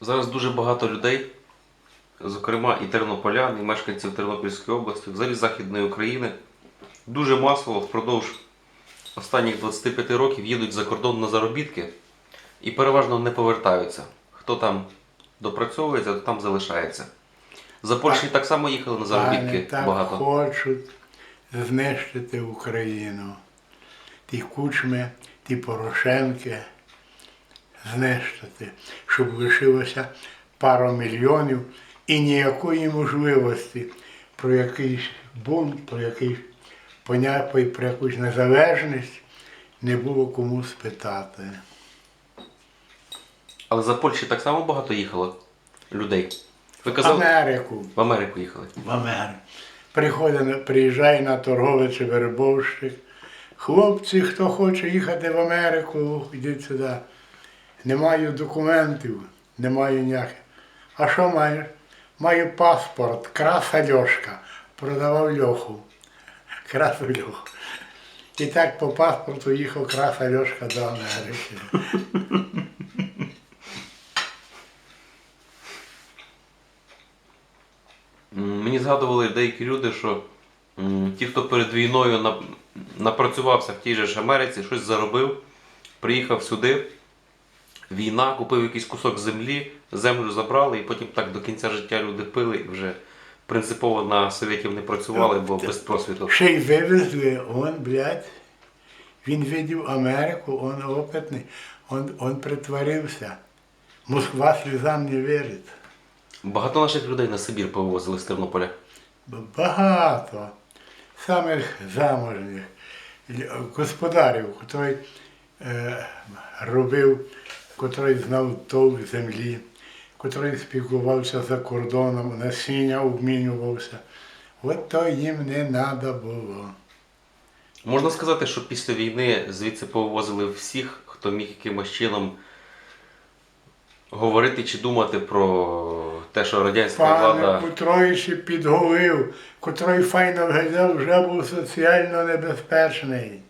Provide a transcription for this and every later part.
Зараз дуже багато людей, зокрема і тернополян, і мешканців Тернопільської області, взагалі Західної України, дуже масово впродовж останніх 25 років їдуть за кордон на заробітки і переважно не повертаються. Хто там допрацьовується, то там залишається. За Польщі так, само їхали на Вони заробітки так багато. хочуть знищити Україну. Ті кучми, ті Порошенки знищити, щоб лишилося пара мільйонів і ніякої можливості про якийсь бунт, про якийсь поняття, про якусь незалежність не було кому спитати. Але за Польщі так само багато їхало людей. Ви казали, Америку. в Америку їхали. в Америку. Приходить, приїжджає на торговець чи вербовщик. Хлопці, хто хоче їхати в Америку, йдіть сюди. Не маю документів, не маю ніяких. А що маєш? Маю паспорт, краса Льошка. Продавав льоху. Красу льоху. І так по паспорту їхав краса Льошка до Америки. Мені згадували деякі люди, що ті, хто перед війною напрацювався в тій же ж Америці, щось заробив, приїхав сюди, війна, купив якийсь кусок землі, землю забрали, і потім так до кінця життя люди пили і вже принципово на совєтів не працювали, бо без просвіту. Ще й вивезли, он, блядь, він видів Америку, он опитний, он, он притворився. Москва слізам не вірить. Багато наших людей на Сибір повозили з Тернополя. Багато самих заможних господарів, котрий е, робив, котрий знав толк землі, котрий спілкувався за кордоном, насіння обмінювався. От то їм не треба було. Можна сказати, що після війни звідси повозили всіх, хто міг якимось чином говорити чи думати про те, що радянська Пане, влада. ще підголив, котрий файно виглядав, вже був соціально небезпечний.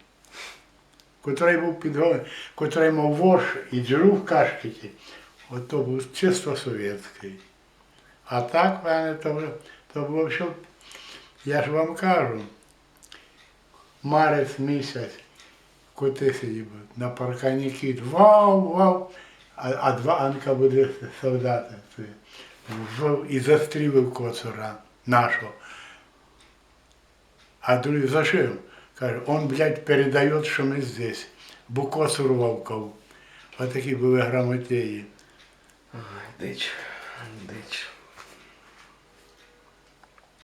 Котрий був підголив, котрий мав вож і джеру в кашкеті, от то був чисто совєтський. А так, пане, то, вже- то було все, я ж вам кажу, марець місяць, коти сидів на паркані кіт, вау, вау, а, а два Анка буде солдати. І застрілив коцура нашого. А другий зашив. Каже, он, блядь, передает, що ми здесь. Бо коцур вовкав. Отакі були грамотеї. Дич, дич.